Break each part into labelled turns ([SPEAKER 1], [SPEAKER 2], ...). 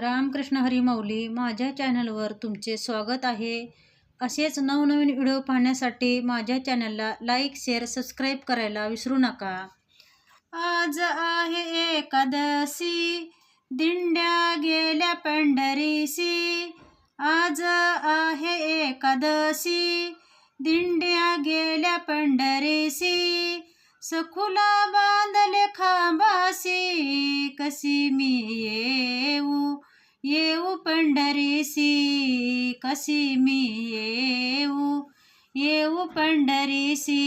[SPEAKER 1] रामकृष्ण हरिमौली माझ्या चॅनलवर तुमचे स्वागत आहे. असेच नवनवीन व्हिडिओ पाहण्यासाठी माझ्या चॅनलला लाईक शेअर सबस्क्राईब करायला विसरू नका. आज आहे एकादशी दिंड्या गेल्या पंढरीसी आज आहे एकादशी दिंड्या गेल्या पंढरीसी सखुला बांधले खांबासी कशी मी येऊ? येऊ पंढरीसी कशी मी येऊ? येऊ पंढरीसी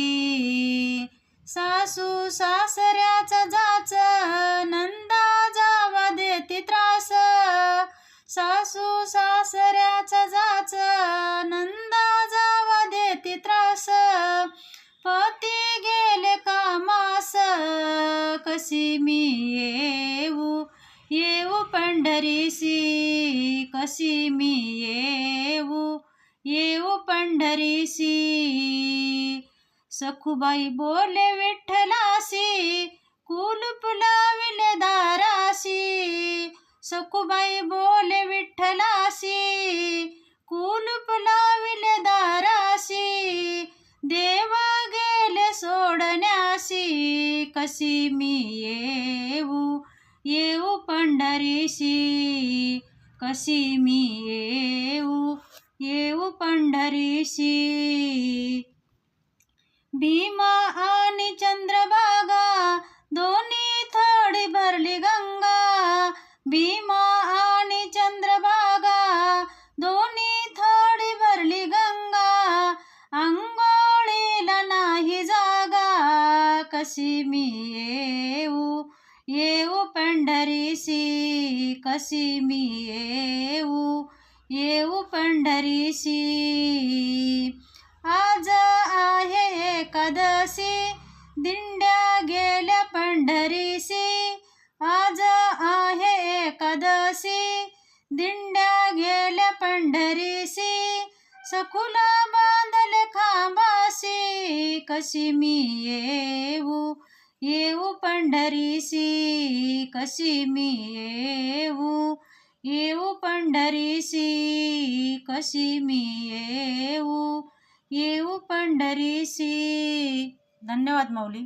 [SPEAKER 1] सासू सासऱ्याचा जाच नंदा जावा देते त्रास. सासू सासऱ्याचा जाच नंदा जावा देते त्रास. पती गेले कामास कशी मी पंढरीसी कशी मी येऊ? येऊ पंढरीसी सखुबाई बोले विठ्ठलासी कुलूप लाविले दारासी सखुबाई बोले विठ्ठलासी कुलूप लाविले दारासी देवा गेले सोडण्यासी कशी मी येऊ? येऊ पंढरीशी कशी मी येऊ? येऊ पंढरीशी. भीमा आणि चंद्रभागा दोन्ही थोडी भरली गंगा. भीमा आणि चंद्रभागा दोन्ही थोडी भरली गंगा. अंगोळीला नाही जागा कशी मी येऊ? येऊ पंढरीसी कशी मी येऊ? येऊ पंढरीसी आज आहे एकादशी दिंड्या गेल्या पंढरीसी आज आहे एकादशी दिंड्या गेल्या पंढरीसी सखुला बांधले खांबासी कशी मी येऊ? येऊ पंढरीसी कशी मी येऊ येऊ पंढरीसी कशी मी येऊ येऊ पंढरीसी धन्यवाद माऊली